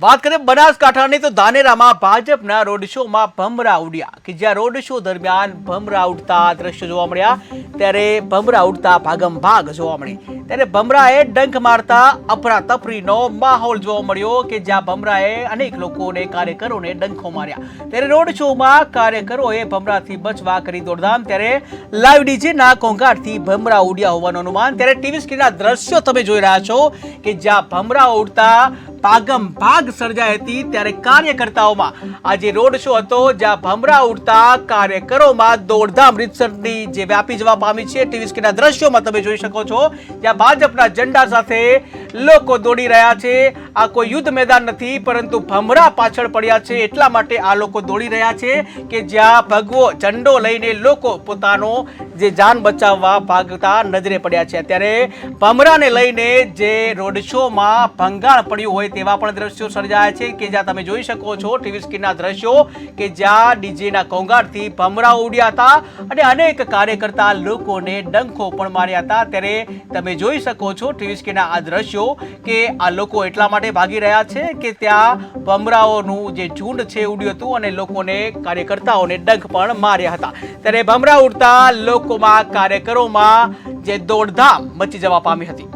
વાત કરીએ બનાસકાંઠાની, તો ધાનેરામાં ભાજપના રોડ શોમાં ભમરા ઉડ્યા. કે જ્યાં રોડ શો દરમિયાન ભમરા ઉડતા દ્રશ્યો જોવા મળ્યા, ત્યારે ભમરા ઉડતા ભાગમ ભાગ જોવા મળી. ત્યારે ભમરાએ ડંખ મારતા અફરાતફરીનો માહોલ જોવા મળ્યો, કે જ્યાં ભમરાએ અનેક લોકોને કાર્યકરોને ડંખો માર્યા. ત્યારે રોડ શોમાં કાર્યકરોએ ભમરાથી બચવા કરી દોડધામ, ત્યારે લાઈવ ડીજેના કોંઘાટથી ભમરા ઉડ્યા હોવાનું અનુમાન. ત્યારે ટીવી સ્ક્રીનના દ્રશ્યો તમે જોઈ રહ્યા છો, કે જ્યાં ભમરા ઉડતા ભાગમ ભાગ સર્જાઈ હતી ત્યારે કાર્યકર્તાઓમાં આજે રોડ શો હતો, જ્યાં ભમરા ઉડતા કાર્યકરોમાં દોડધામ રીતસરની જે વ્યાપી જવા પામી છે. ટીવી સ્ક્રીનના દ્રશ્યોમાં તમે જોઈ શકો છો, જ્યાં ભાજપના ઝંડા સાથે લોકો દોડી રહ્યા છે. આ કોઈ યુદ્ધ મેદાન નથી, પરંતુ ભમરા પાછળ પડ્યા છે. એટલા માટે આ લોકો દોડી રહ્યા છે કે જ્યાં ભગવો ઝંડો લઈને લોકો પોતાનો જે જાન બચાવવા ભાગતા નજરે પડ્યા છે. અત્યારે ભમરાને લઈને જે રોડ શોમાં ભંગાણ પડ્યું હોય તેવા પણ દ્રશ્યો સર્જાયા છે કે જ્યાં તમે જોઈ શકો છો ટીવી સ્ક્રીનના દ્રશ્યો કે જ્યાં ડીજેના કોંગાટથી ભમરા ઉડ્યા હતા અને અનેક કાર્યકર્તા લોકોને ડંખો પણ માર્યા હતા. ત્યારે તમે જોઈ શકો છો ટીવી સ્ક્રીનના આ દ્રશ્યો કે આ લોકો એટલા માટે ભાગી રહ્યા છે કે ત્યાં ભમરાઓનું જે ઝુંડ છે ઉડ્યું હતું અને લોકોને કાર્યકર્તાઓને ડંખ પણ માર્યા હતા. ત્યારે ભમરા ઉડતા લોકોમાં કાર્યકરોમાં જે દોડધામ મચી જવા પામી હતી.